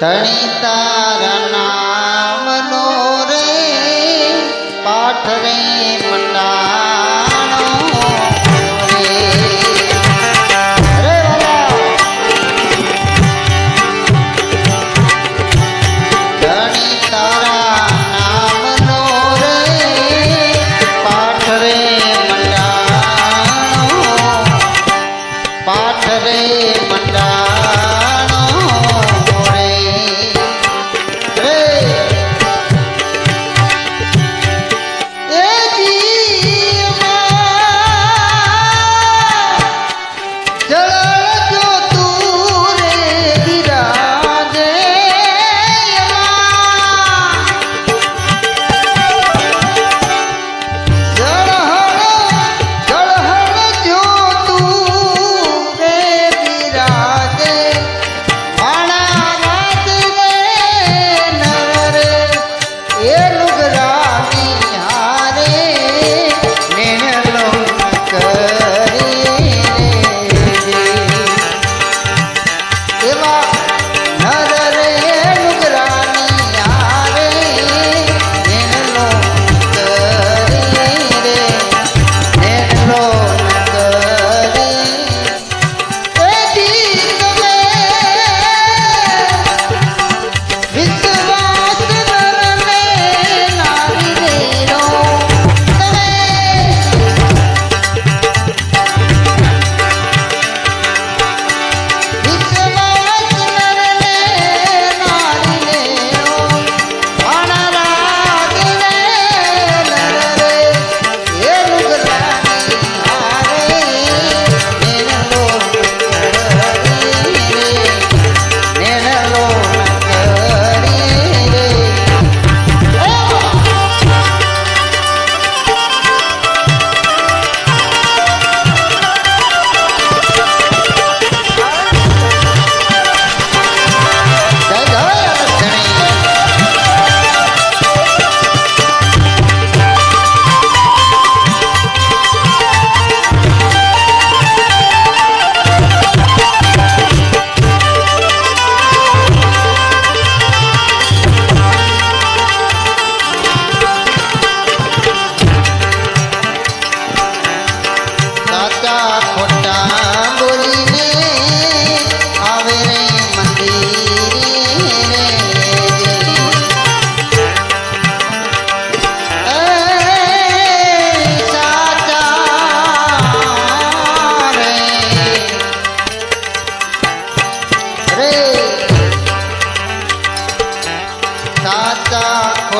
ધણી તારા નામનો રે પાઠ રે મંડાણો રે. ધણી તારા નામનો રે પાઠ રે મંડાણો પાઠ રે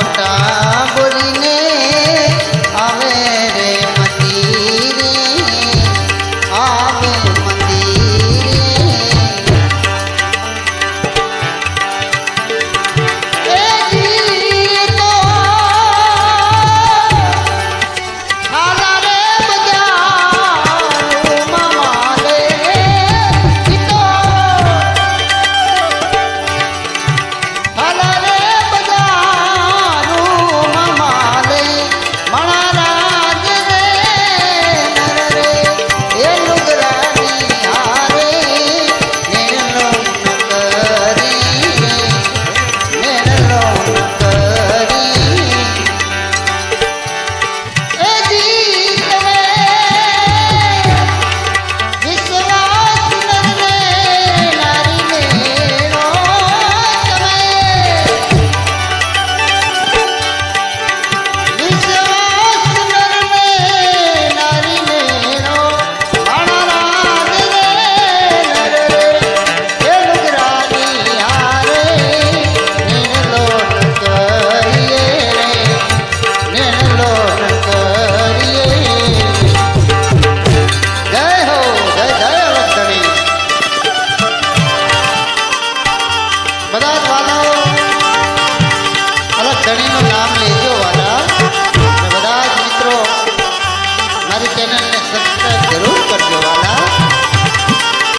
কাটা বলিনে નામ લેજો વાલા. બધા જ મિત્રો મારી ચેનલને સબસ્ક્રાઈબ જરૂર કરજો વાલા.